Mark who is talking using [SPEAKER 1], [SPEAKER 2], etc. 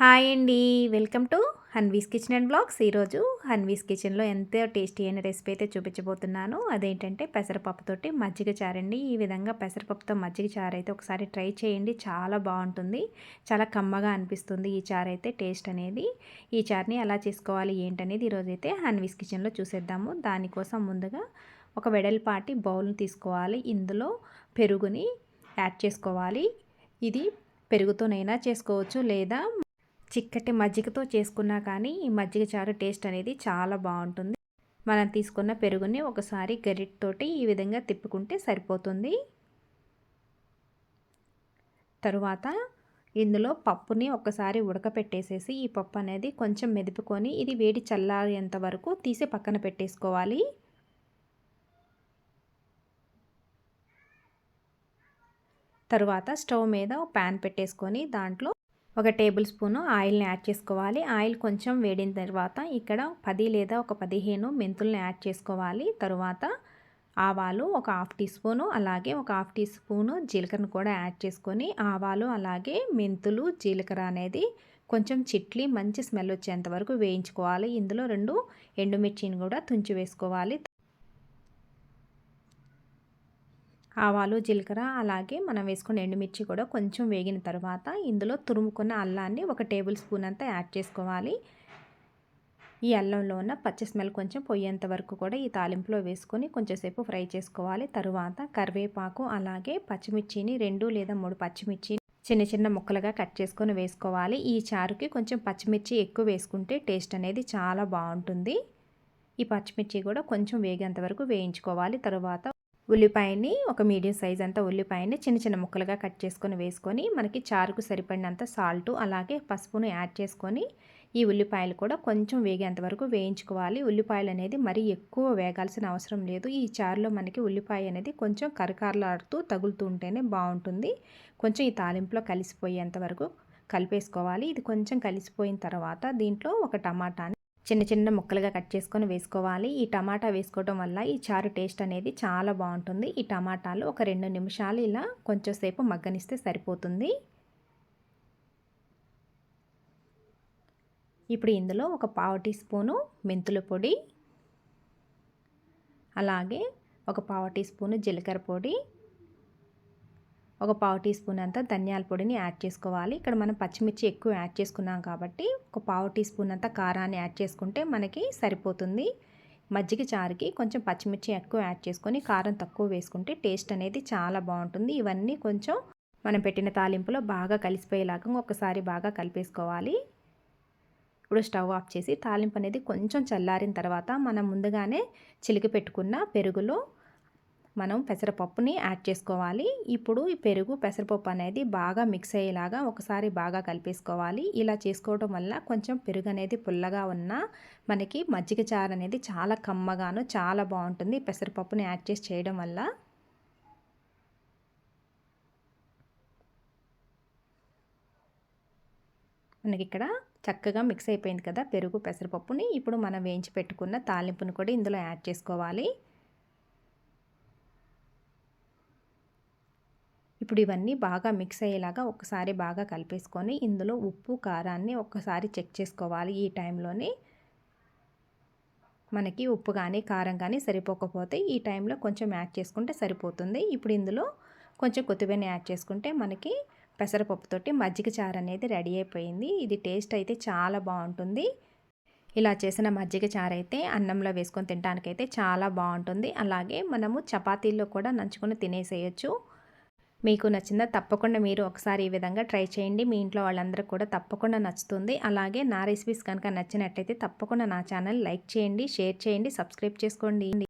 [SPEAKER 1] Hi అండి. Welcome to Hanvi's kitchen and blogs. ఈరోజు హన్వీస్ కిచెన్లో ఎంతో టేస్టీ అయిన రెసిపీ అయితే చూపించబోతున్నాను. అదేంటంటే పెసరపప్పుతోటి మజ్జిగ చారండి ఈ విధంగా పెసరపప్పుతో మజ్జిగ చారు అయితే ఒకసారి ట్రై చేయండి. చాలా బాగుంటుంది. చాలా కమ్మగా అనిపిస్తుంది ఈ చారు అయితే టేస్ట్ అనేది. ఈ చారుని ఎలా చేసుకోవాలి ఏంటనేది ఈరోజు అయితే హన్వీస్ కిచెన్లో చూసేద్దాము. దానికోసం ముందుగా ఒక వెడల్పాటి బౌల్ని తీసుకోవాలి. ఇందులో పెరుగుని యాడ్ చేసుకోవాలి. ఇది పెరుగుతోనైనా చేసుకోవచ్చు లేదా చిక్కటి మజ్జిగతో చేసుకున్నా కానీ ఈ మజ్జిగ చారు టేస్ట్ అనేది చాలా బాగుంటుంది. మనం తీసుకున్న పెరుగుని ఒకసారి గరిటతోటి ఈ విధంగా తిప్పుకుంటే సరిపోతుంది. తరువాత ఇందులో పప్పుని ఒకసారి ఉడకపెట్టేసేసి ఈ పప్పు అనేది కొంచెం మెదుపుకొని ఇది వేడి చల్లారేంత వరకు తీసి పక్కన పెట్టేసుకోవాలి. తరువాత స్టవ్ మీద ప్యాన్ పెట్టేసుకొని దాంట్లో ఒక టేబుల్ స్పూను ఆయిల్ని యాడ్ చేసుకోవాలి. ఆయిల్ కొంచెం వేడిన తర్వాత ఇక్కడ పది లేదా ఒక పదిహేను మెంతుల్ని యాడ్ చేసుకోవాలి. తరువాత ఆవాలు ఒక హాఫ్ టీ స్పూను అలాగే ఒక హాఫ్ టీ స్పూను జీలకర్రను కూడా యాడ్ చేసుకొని ఆవాలు అలాగే మెంతులు జీలకర్ర అనేది కొంచెం చిట్లి మంచి స్మెల్ వచ్చేంత వరకు వేయించుకోవాలి. ఇందులో రెండు ఎండుమిర్చిని కూడా తుంచి వేసుకోవాలి. ఆవాలు జీలకర్ర అలాగే మనం వేసుకున్న ఎండుమిర్చి కూడా కొంచెం వేగిన తర్వాత ఇందులో తురుముకున్న అల్లాన్ని ఒక టేబుల్ స్పూన్ అంతా యాడ్ చేసుకోవాలి. ఈ అల్లంలో ఉన్న పచ్చి స్మెల్ కొంచెం పొయ్యేంత వరకు కూడా ఈ తాలింపులో వేసుకొని కొంచెంసేపు ఫ్రై చేసుకోవాలి. తరువాత కరివేపాకు అలాగే పచ్చిమిర్చిని రెండు లేదా మూడు పచ్చిమిర్చి చిన్న చిన్న ముక్కలుగా కట్ చేసుకొని వేసుకోవాలి. ఈ చారుకి కొంచెం పచ్చిమిర్చి ఎక్కువ వేసుకుంటే టేస్ట్ అనేది చాలా బాగుంటుంది. ఈ పచ్చిమిర్చి కూడా కొంచెం వేగేంత వరకు వేయించుకోవాలి. తరువాత ఉల్లిపాయని ఒక మీడియం సైజ్ అంతా ఉల్లిపాయని చిన్న చిన్న ముక్కలుగా కట్ చేసుకొని వేసుకొని మనకి చారుకు సరిపడినంత సాల్ట్ అలాగే పసుపును యాడ్ చేసుకొని ఈ ఉల్లిపాయలు కూడా కొంచెం వేగేంత వరకు వేయించుకోవాలి. ఉల్లిపాయలు అనేది మరీ ఎక్కువ వేగాల్సిన అవసరం లేదు. ఈ చారులో మనకి ఉల్లిపాయ అనేది కొంచెం కరకారలాడుతూ తగులుతూ ఉంటేనే బాగుంటుంది. కొంచెం ఈ తాలింపులో కలిసిపోయేంత వరకు కలిపేసుకోవాలి. ఇది కొంచెం కలిసిపోయిన తర్వాత దీంట్లో ఒక టమాటాని చిన్న చిన్న ముక్కలుగా కట్ చేసుకొని వేసుకోవాలి. ఈ టమాటా వేసుకోవడం వల్ల ఈ చారు టేస్ట్ అనేది చాలా బాగుంటుంది. ఈ టమాటాలు ఒక రెండు నిమిషాలు ఇలా కొంచెం సేపు మగ్గనిస్తే సరిపోతుంది. ఇప్పుడు ఇందులో ఒక పావు టీ స్పూను మెంతుల పొడి అలాగే ఒక పావు టీ స్పూను జీలకర్ర పొడి ఒక పావు టీ స్పూన్ అంతా ధనియాల పొడిని యాడ్ చేసుకోవాలి. ఇక్కడ మనం పచ్చిమిర్చి ఎక్కువ యాడ్ చేసుకున్నాం కాబట్టి ఒక పావు టీ స్పూన్ అంతా కారాన్ని యాడ్ చేసుకుంటే మనకి సరిపోతుంది. మజ్జిగ చారుకి కొంచెం పచ్చిమిర్చి ఎక్కువ యాడ్ చేసుకొని కారం తక్కువ వేసుకుంటే టేస్ట్ అనేది చాలా బాగుంటుంది. ఇవన్నీ కొంచెం మనం పెట్టిన తాలింపులో బాగా కలిసిపోయేలాగా ఒకసారి బాగా కలిపేసుకోవాలి. ఇప్పుడు స్టవ్ ఆఫ్ చేసి తాలింపు అనేది కొంచెం చల్లారిన తర్వాత మనం ముందుగానే చిలికి పెట్టుకున్న పెరుగులో మనం పెసరపప్పుని యాడ్ చేసుకోవాలి. ఇప్పుడు ఈ పెరుగు పెసరపప్పు అనేది బాగా మిక్స్ అయ్యేలాగా ఒకసారి బాగా కలిపేసుకోవాలి. ఇలా చేసుకోవడం వల్ల కొంచెం పెరుగు అనేది పుల్లగా ఉన్న మనకి మజ్జిగ చారు అనేది చాలా కమ్మగాను చాలా బాగుంటుంది పెసరపప్పుని యాడ్ చేసి చేయడం వల్ల. మనకి ఇక్కడ చక్కగా మిక్స్ అయిపోయింది కదా పెరుగు పెసరపప్పుని. ఇప్పుడు మనం వేయించి పెట్టుకున్న తాలింపుని కూడా ఇందులో యాడ్ చేసుకోవాలి. ఇప్పుడు ఇవన్నీ బాగా మిక్స్ అయ్యేలాగా ఒకసారి బాగా కలిపేసుకొని ఇందులో ఉప్పు కారాన్ని ఒక్కసారి చెక్ చేసుకోవాలి ఈ టైంలోనే. మనకి ఉప్పు కానీ కారం కానీ సరిపోకపోతే ఈ టైంలో కొంచెం యాడ్ చేసుకుంటే సరిపోతుంది. ఇప్పుడు ఇందులో కొంచెం కొత్తిమీర యాడ్ చేసుకుంటే మనకి పెసరపప్పుతోటి మజ్జిగ చారు అనేది రెడీ అయిపోయింది. ఇది టేస్ట్ అయితే చాలా బాగుంటుంది. ఇలా చేసిన మజ్జిగ చారు అయితే అన్నంలో వేసుకొని తినడానికైతే చాలా బాగుంటుంది. అలాగే మనము చపాతీల్లో కూడా నంచుకొని తినేసేయచ్చు. మీకు నచ్చిందా తప్పకుండా మీరు ఒకసారి ఈ విధంగా ట్రై చేయండి. మీ ఇంట్లో వాళ్ళందరూ కూడా తప్పకుండా నచ్చుతుంది. అలాగే నా రెసిపీస్ కనుక నచ్చినట్టయితే తప్పకుండా నా ఛానల్ లైక్ చేయండి షేర్ చేయండి సబ్స్క్రైబ్ చేసుకోండి.